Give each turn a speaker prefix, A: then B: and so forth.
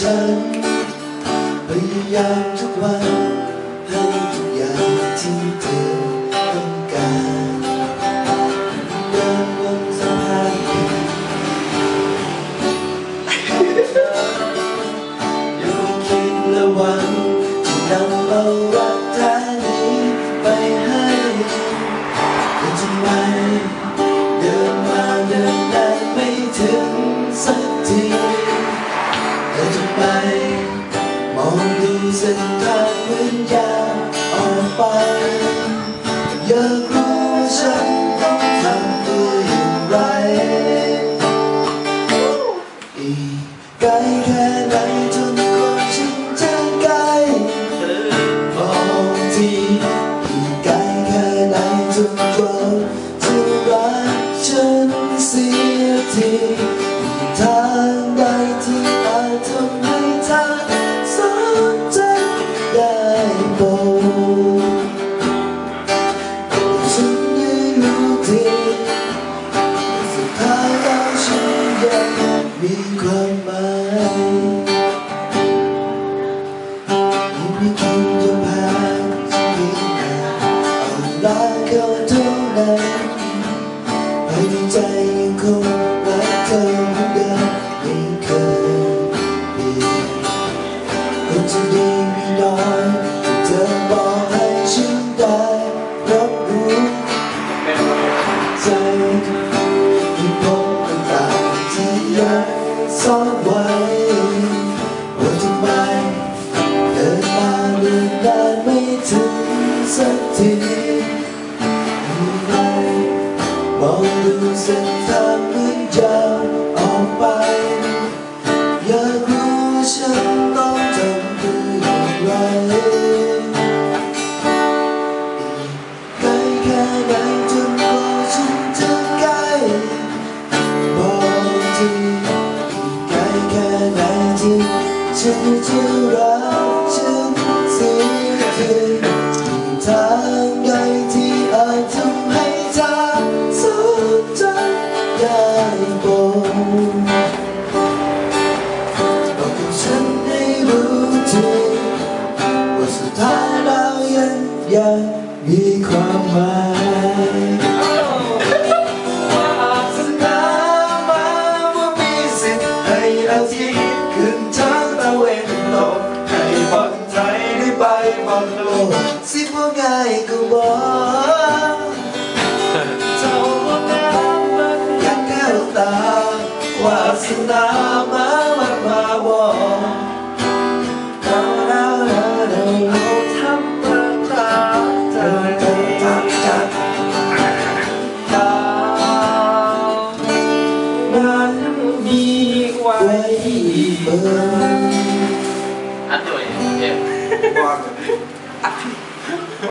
A: ฉัน พยายามทุกวัน ให้ทุกอย่างที่เธอต้องการเดินบนสะพานอยู่คิดและหวังจะนำเอารักแท้นี้ไปให้แต่ทำไม ไมมองดูเส้นทางเหมือนยาวออกไป อยากรู้ฉันต้องทำตัว ความหมายยังไม่คิดจะพาฉันไปไหนเอาละก็เท่านั้น สักทีอยู่ไหนมองดูเส้นทางเหมือนยาวออกไป อยากรู้ว่าฉันต้องทำตัวอย่างไรไกลแค่ไหนจนกว่าฉันจะใกล้บอกทีอีกไกลแค่ไหนที่ฉันจะรัก มีค Baby.